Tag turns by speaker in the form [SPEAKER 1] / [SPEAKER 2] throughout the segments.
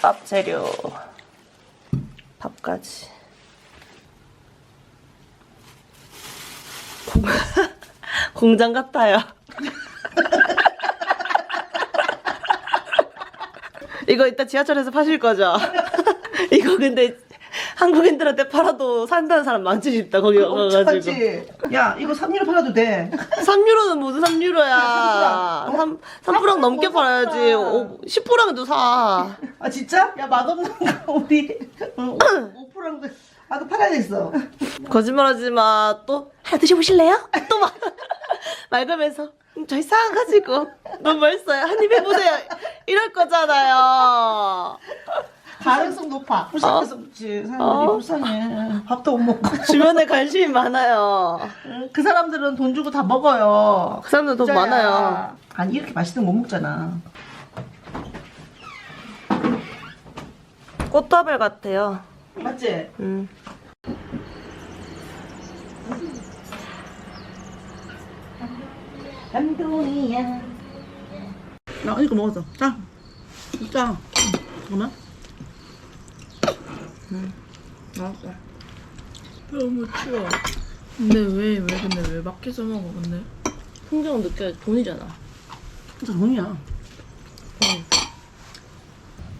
[SPEAKER 1] 김밥 재료. 밥까지. 공- 공장 같아요. 이거 이따 지하철에서 파실 거죠? 이거 근데 한국인들한테 팔아도 산다는 사람 많지 싶다 거기 가가지고.
[SPEAKER 2] 야 이거 3유로 팔아도 돼.
[SPEAKER 1] 3유로는 무슨 3유로야 3, 3프랑 넘게
[SPEAKER 2] 뭐
[SPEAKER 1] 팔아야지
[SPEAKER 2] 삼프랑.
[SPEAKER 1] 10프랑도
[SPEAKER 2] 사아 진짜? 야 맛없는 거 우리 5%랑 아그 팔아야 됐어.
[SPEAKER 1] 거짓말하지 마. 또 하나 드셔보실래요? 또 막. 말 걸면서 음, 저희 싸가지고 너무 맛있어요. 한 입 해보세요. 이럴 거잖아요.
[SPEAKER 2] 가능성 높아. 불쌍해서 그렇지. 사람들이
[SPEAKER 1] 어?
[SPEAKER 2] 불쌍해. 밥도 못 먹고.
[SPEAKER 1] 주변에 관심이 많아요.
[SPEAKER 2] 그 사람들은 돈 주고 다 먹어요.
[SPEAKER 1] 그 사람들 돈
[SPEAKER 2] 진짜야.
[SPEAKER 1] 많아요.
[SPEAKER 2] 아니 이렇게 맛있는 거 못 먹잖아.
[SPEAKER 1] 꽃다발 같아요.
[SPEAKER 2] 맞지?
[SPEAKER 1] 음.
[SPEAKER 2] 감동이야. 나 이거 먹었어. 자, 자, 잠깐만. 음, 알았어.
[SPEAKER 3] 너무 추워. 근데 왜, 왜, 근데 왜 밖에서 먹어, 근데?
[SPEAKER 1] 풍경은 느껴야 돈이잖아.
[SPEAKER 2] 진짜 돈이야.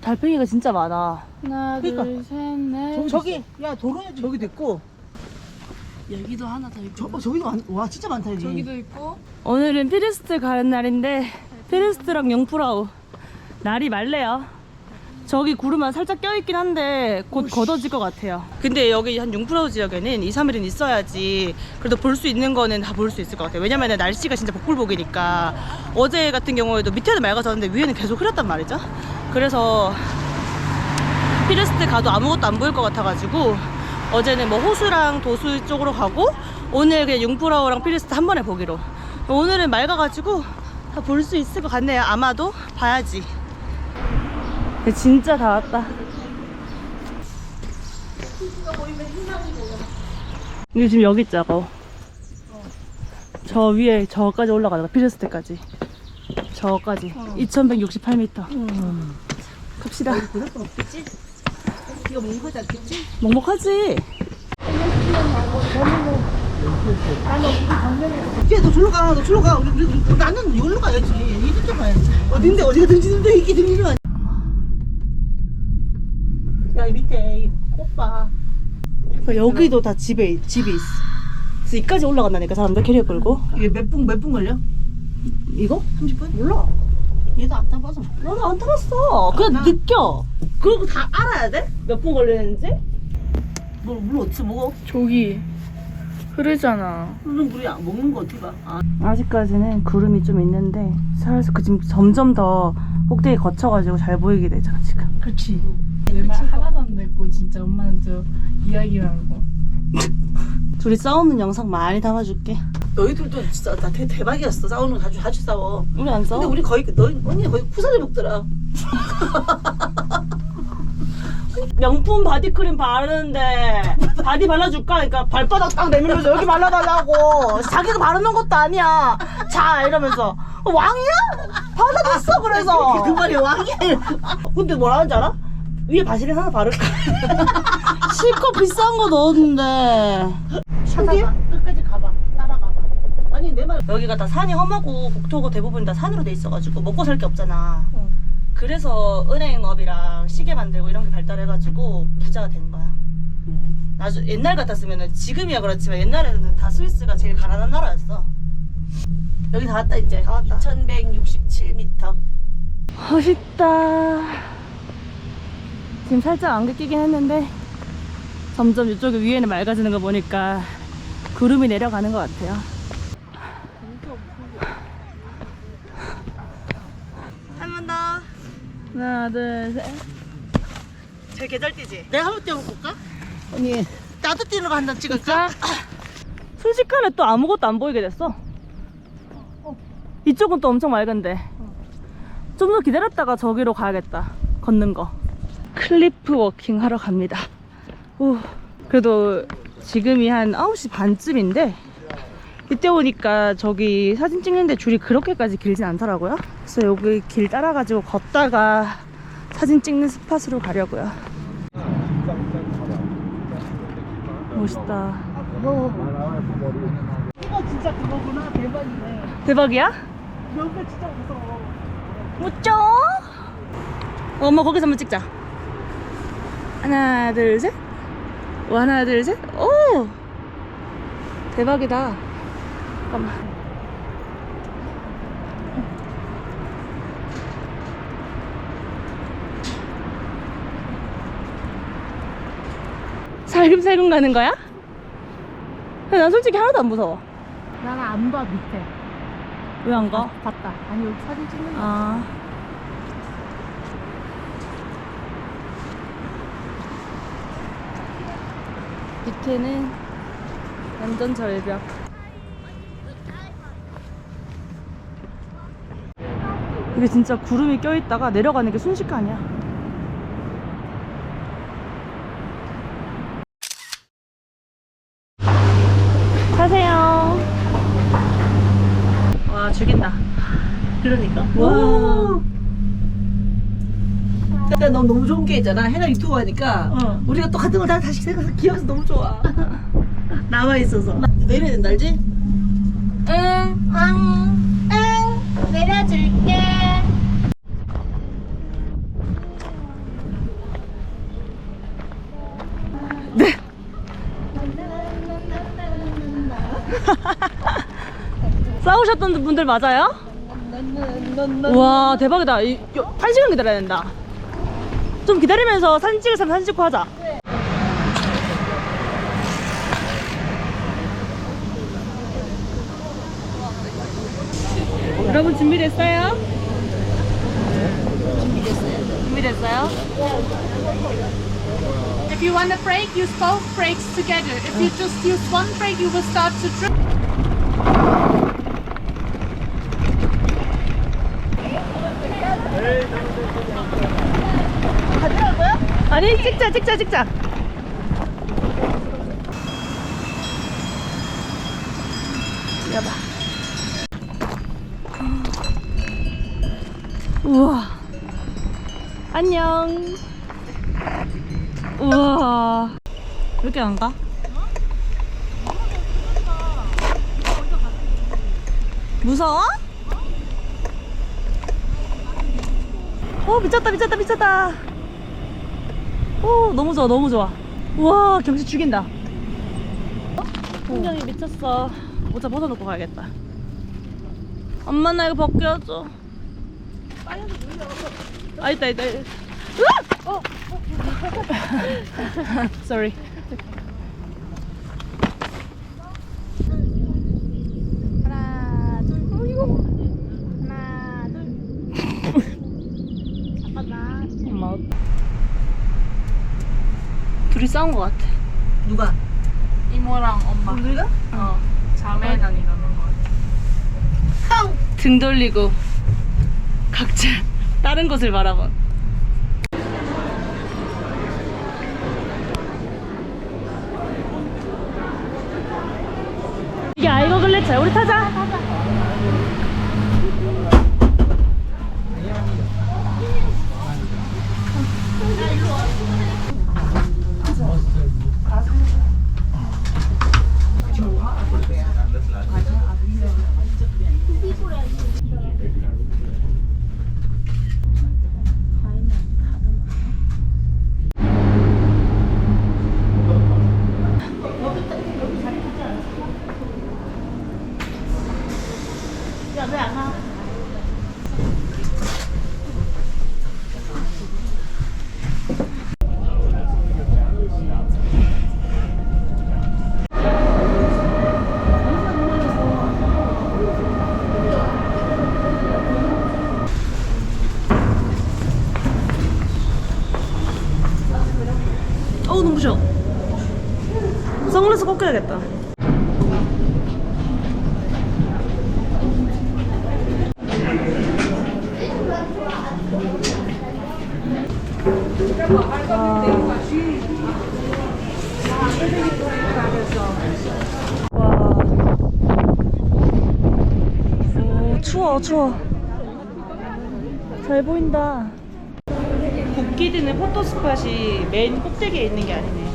[SPEAKER 1] 달팽이가 진짜 많아.
[SPEAKER 3] 하나,
[SPEAKER 2] 그러니까.
[SPEAKER 3] 둘, 셋, 넷.
[SPEAKER 2] 저기, 야 도로에 저기도 있고,
[SPEAKER 3] 여기도 하나 더 있고.
[SPEAKER 2] 저 저기도 많, 와 진짜 많다 여기.
[SPEAKER 3] 저기도 있고.
[SPEAKER 1] 오늘은 피레스트 가는 날인데 피레스트랑 용프라우 날이 맑네요. 저기 구름만 살짝 껴있긴 한데 곧 걷어질 것 같아요. 근데 여기 한 융프라우 지역에는 2, 3일은 있어야지 그래도 볼 수 있는 거는 다 볼 수 있을 것 같아요. 왜냐면 날씨가 진짜 복불복이니까 어제 같은 경우에도 밑에는 맑아졌는데 위에는 계속 흐렸단 말이죠. 그래서 피레스트 가도 아무것도 안 보일 것 같아가지고 어제는 뭐 호수랑 도수 쪽으로 가고 오늘 그냥 융프라우랑 피레스트 한 번에 보기로 오늘은 맑아가지고 다 볼 수 있을 것 같네요 아마도 봐야지 진짜 다 왔다 이게 지금 여기 있자고 저 위에 저까지 올라가다가 피레스트까지 저까지 2168m 갑시다
[SPEAKER 2] 이거 먹는 거지 않겠지?
[SPEAKER 1] 먹먹하지?
[SPEAKER 2] 야, 너 절로 가, 너 절로 가. 우리, 우리, 우리, 나는 이걸로 가야지. 이쪽로 가야지. 어딘데, 어디가 등지는데, 이게 등지는 야, 이 밑에 이 꽃봐.
[SPEAKER 1] 여기도 다 집에 집이 있어. 그래서 이까지 올라간다니까 사람들 캐리어 끌고.
[SPEAKER 2] 이게 몇 분, 몇 분 걸려?
[SPEAKER 1] 이거?
[SPEAKER 2] 30분?
[SPEAKER 1] 몰라.
[SPEAKER 2] 얘도 안 타봐서.
[SPEAKER 1] 나도 안 타봤어. 그냥
[SPEAKER 2] 나-
[SPEAKER 1] 느껴. 그리고 다 알아야 돼? 몇 분 걸리는지?
[SPEAKER 2] 물, 물 어디서 먹어?
[SPEAKER 3] 저기. 흐르잖아.
[SPEAKER 2] 흐르는 물이 안 먹는 거 어떻게 봐? 아,
[SPEAKER 1] 아직까지는 구름이 좀 있는데 살살 그 지금 점점 더 꼭대기 거쳐가지고 잘 보이게 되잖아 지금.
[SPEAKER 2] 그렇지.
[SPEAKER 3] 진짜 엄마는 저 이야기라는 거.
[SPEAKER 1] 둘이 싸우는 영상 많이 담아줄게.
[SPEAKER 2] 너희들도 진짜 나 대, 대박이었어. 싸우는 거 자주, 자주 싸워.
[SPEAKER 1] 우리 안 싸워?
[SPEAKER 2] 근데 우리 거의, 너희, 언니 거의 쿠사리 먹더라.
[SPEAKER 1] 명품 바디크림 바르는데 바디 발라줄까? 그러니까 발바닥 딱 내밀면서 여기 발라달라고 자기가 바르는 것도 아니야 자 이러면서 어, 왕이야? 받아줬어 그래서
[SPEAKER 2] 그 말이 왕이야.
[SPEAKER 1] 근데 뭐라 하는지 알아? 위에 바시린 하나 바를까? 실컷 비싼 거 넣었는데
[SPEAKER 2] 저기야? 끝까지 가봐. 따라가봐. 아니, 내 말.
[SPEAKER 1] 여기가 다 산이 험하고 국토고 대부분 다 산으로 돼 있어가지고 먹고 살 게 없잖아 그래서 은행업이랑 시계 만들고 이런 게 발달해가지고 부자가 된 거야 나중 옛날 같았으면 지금이야 그렇지만 옛날에는 다 스위스가 제일 가난한 나라였어. 여기 다 왔다 이제. 다 왔다.
[SPEAKER 2] 2167m.
[SPEAKER 1] 멋있다. 지금 살짝 안개 끼긴 했는데 점점 이쪽에 위에는 맑아지는 거 보니까 구름이 내려가는 것 같아요. 한 번 더.
[SPEAKER 3] 하나, 둘, 셋.
[SPEAKER 1] 제 계절 뛰지?
[SPEAKER 2] 내가 한번 뛰어볼까? 언니, 나도 뛰는 거한단 찍을까?
[SPEAKER 1] 순식간에 또 아무것도 안 보이게 됐어. 이쪽은 또 엄청 맑은데. 좀 더 기다렸다가 저기로 가야겠다. 걷는 거. 클리프 워킹 하러 갑니다. 오, 그래도 지금이 한 9시 반쯤인데, 이때 오니까 저기 사진 찍는데 줄이 그렇게까지 길진 않더라고요. 그래서 여기 길 따라가지고 걷다가 사진 찍는 스팟으로 가려고요. 멋있다.
[SPEAKER 2] 이거 진짜 그거구나. 대박이네.
[SPEAKER 1] 대박이야?
[SPEAKER 2] 옆에 진짜 무서워.
[SPEAKER 1] 무쩌? 엄마 거기서 한번 찍자. 하나, 둘, 셋. 오, 하나, 둘, 셋. 오! 대박이다. 잠깐만. 살금살금 가는 거야? 난 솔직히 하나도 안 무서워.
[SPEAKER 2] 나는 안 봐, 밑에.
[SPEAKER 1] 왜 안 가?
[SPEAKER 2] 봤다. 아니, 여기 사진 찍는 거.
[SPEAKER 1] 아. 밑에는 완전 절벽. 이게 진짜 구름이 껴있다가 내려가는 게 순식간이야. 타세요. 와, 죽인다.
[SPEAKER 2] 그러니까.
[SPEAKER 1] 와.
[SPEAKER 2] 근데 너 너무 좋은 게 있잖아. 해나 유튜브 하니까
[SPEAKER 1] 어.
[SPEAKER 2] 우리가 똑같은 걸 다 다시 생각해서 기억해서 너무 좋아. 남아 있어서. 내려야 된다, 알지?
[SPEAKER 4] 응, 응, 응, 내려줄게.
[SPEAKER 1] 싸우셨던 분들 맞아요? 와 대박이다. 이, 요- 한 시간 기다려야 된다. 좀 기다리면서 사진 찍을 사람 사진 찍고 하자. 여러분 준비됐어요? 준비됐어요. 준비됐어요?
[SPEAKER 5] If you want a brake, use both brakes together. If you just use one brake, you will start to drift.
[SPEAKER 1] 아니 찍자 찍자 찍자. 여봐. 우와. 안녕. 우와. 왜 이렇게 안 가? 무서워? 어 미쳤다 미쳤다 미쳤다. 오 너무 좋아 너무 좋아 우와 경치 죽인다 풍경이 미쳤어 모자 벗어놓고 가야겠다 엄마 나 이거 벗겨줘 아 있다 있다 있다. 으악! 어. sorry
[SPEAKER 4] 하나, 둘. 하나, 둘. 잠깐만.
[SPEAKER 1] 엄마 둘이 싸운 것 같아
[SPEAKER 2] 누가?
[SPEAKER 3] 이모랑 엄마.
[SPEAKER 2] 우리가?
[SPEAKER 3] 어. 자매는 이러는 거.
[SPEAKER 1] 등 돌리고 각자 다른 곳을 바라본 이게 아이거 글래차야 우리 타자 추워, 추워. 잘 보인다. 국기드는 포토스팟이 맨 꼭대기에 있는 게 아니네.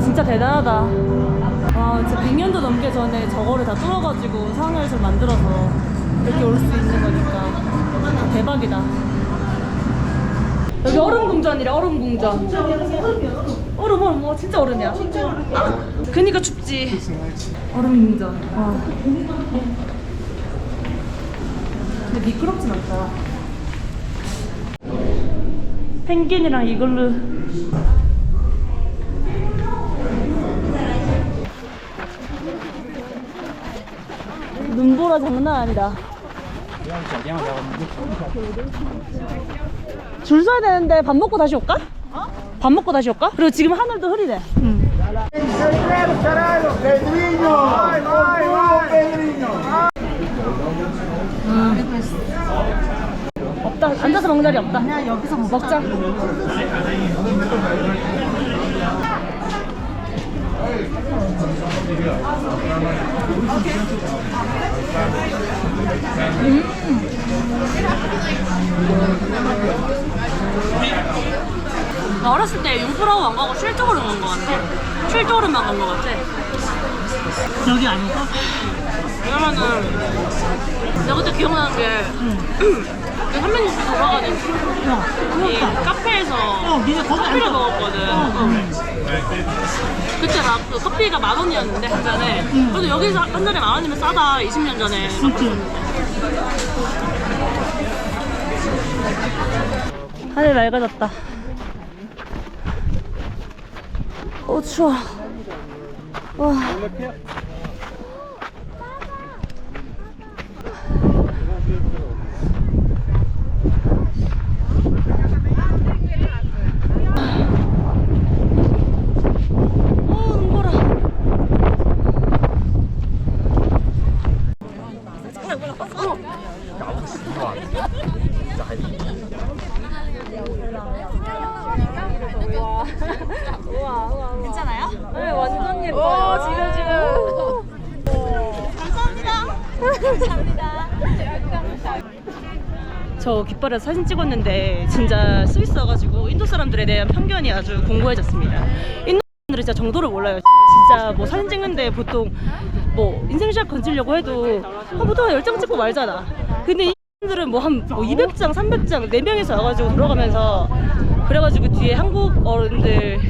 [SPEAKER 1] 진짜 대단하다. 와, 진짜 100년도 넘게 전에 저거를 다 뚫어가지고 상을 잘 만들어서 이렇게 올 수 있는 거니까 대박이다. 여기 얼음 궁전이래, 얼음 궁전. 얼음, 얼음, 와, 진짜 얼음이야. 그니까 춥지. 얼음 궁전. 와. 근데 미끄럽진 않다. 펭귄이랑 이걸로 눈보라 장난 아니다. 줄 서야 되는데 밥 먹고 다시 올까? 밥 먹고 다시 올까? 그리고 지금 하늘도 흐리네. 없다. 앉아서 먹는 자리 없다. 그냥 여기서 먹자. 나 어렸을 때 융프라우 안 가고 쉴도르만 간것 같아. 쉴도르만 간것 같아.
[SPEAKER 2] 여기 아니고?
[SPEAKER 1] 왜냐면은 내가 그때 기억나는 게 그 360도 돌아가는 이 카페에서
[SPEAKER 2] 어, 니네 거기
[SPEAKER 1] 커피를
[SPEAKER 2] 앉아.
[SPEAKER 1] 먹었거든. 응. 그때 막그 커피가 만 원이었는데 한 잔에. 그래도 여기서 한 잔에 만 원이면 싸다. 20년 전에. 하늘 맑아졌다. 어 추워. 와. 네 완전 예뻐요. 지금 지금. 저 깃발에서 사진 찍었는데 진짜 스위스 와가지고 인도 사람들에 대한 편견이 아주 공고해졌습니다. 인도 사람들은 진짜 정도를 몰라요. 진짜 뭐 사진 찍는데 보통 뭐 인생샷 건지려고 해도 아, 보통 한 10장 찍고 말잖아. 근데 이 사람들은 뭐한 뭐 200장, 300장, 4명이서 와가지고 들어가면서 그래가지고 뒤에 한국 어른들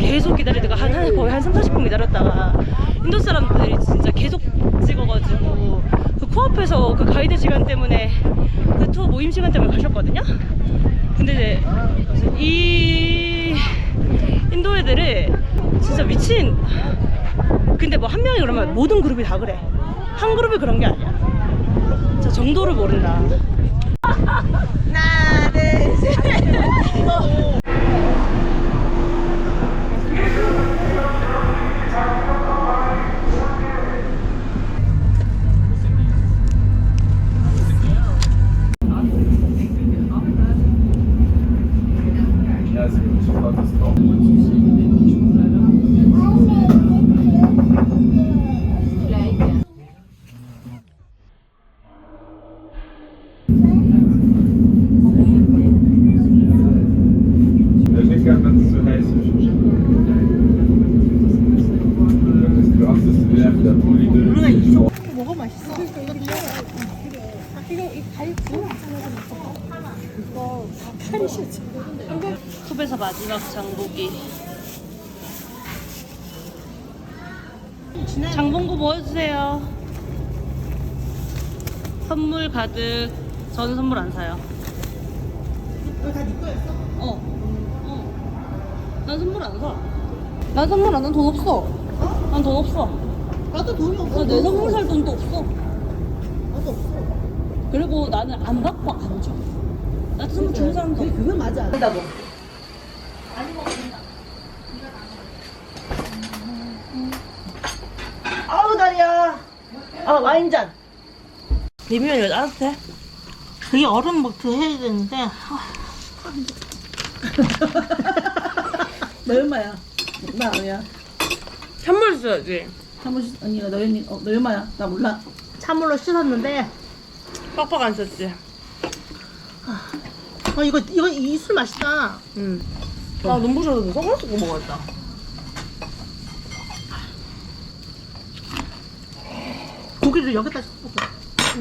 [SPEAKER 1] 계속 기다리다가 한, 한 거의 한 3, 40분 기다렸다가 인도 사람들이 진짜 계속 찍어가지고 그 코앞에서 그 가이드 시간 때문에 그 투어 모임 시간 때문에 가셨거든요. 근데 이제 이 인도 애들을 진짜 미친. 근데 뭐 한 명이 그러면 모든 그룹이 다 그래. 한 그룹이 그런 게 아니야. 진짜 정도를 모른다.
[SPEAKER 2] 하나, 둘, 셋.
[SPEAKER 1] 선물 가득. 저는 선물 안 사요.
[SPEAKER 2] 이거 다네 거였어?
[SPEAKER 1] 어. 어. 난 선물 안 사. 난 선물 안한돈 없어. 난 돈 없어.
[SPEAKER 2] 나도 돈이 없어.
[SPEAKER 1] 나 내 선물 살 돈도 없어.
[SPEAKER 2] 나도 없어.
[SPEAKER 1] 그리고 나는 안 받고 안 줘. 나도 선물 주는 사람도
[SPEAKER 2] 그게
[SPEAKER 1] 없어.
[SPEAKER 2] 그거 맞아.
[SPEAKER 1] 한다고.
[SPEAKER 2] 아우 다리야. 아 와인잔.
[SPEAKER 1] 비비면 왜 따뜻해?
[SPEAKER 2] 그게 얼음 막그 해야 되는데. 너 얼마야? 나 아니야.
[SPEAKER 1] 찬물 써야지.
[SPEAKER 2] 씩 언니가 너 언니 어, 너 얼마야? 나 몰라.
[SPEAKER 1] 찬물로 씻었는데 빡빡 안 썼지.
[SPEAKER 2] 아 이거 이거 이 술 맛있다.
[SPEAKER 1] 응. 아 눈부셔서 선글라스 끼고 먹었다.
[SPEAKER 2] 고기를 여기다 섞 어.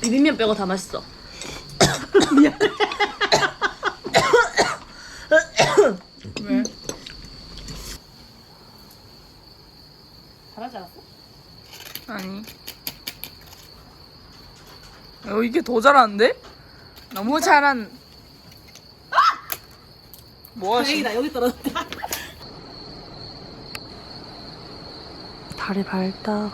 [SPEAKER 1] 비빔면 빼고 다 맛있어.
[SPEAKER 3] 왜?
[SPEAKER 1] 잘하지 않았어?
[SPEAKER 3] 아니. 어, 이게 더 잘하는데? 너무 잘한. 뭐 하시?
[SPEAKER 2] 다행이다 여기 떨어졌다.
[SPEAKER 1] 다리 밝다.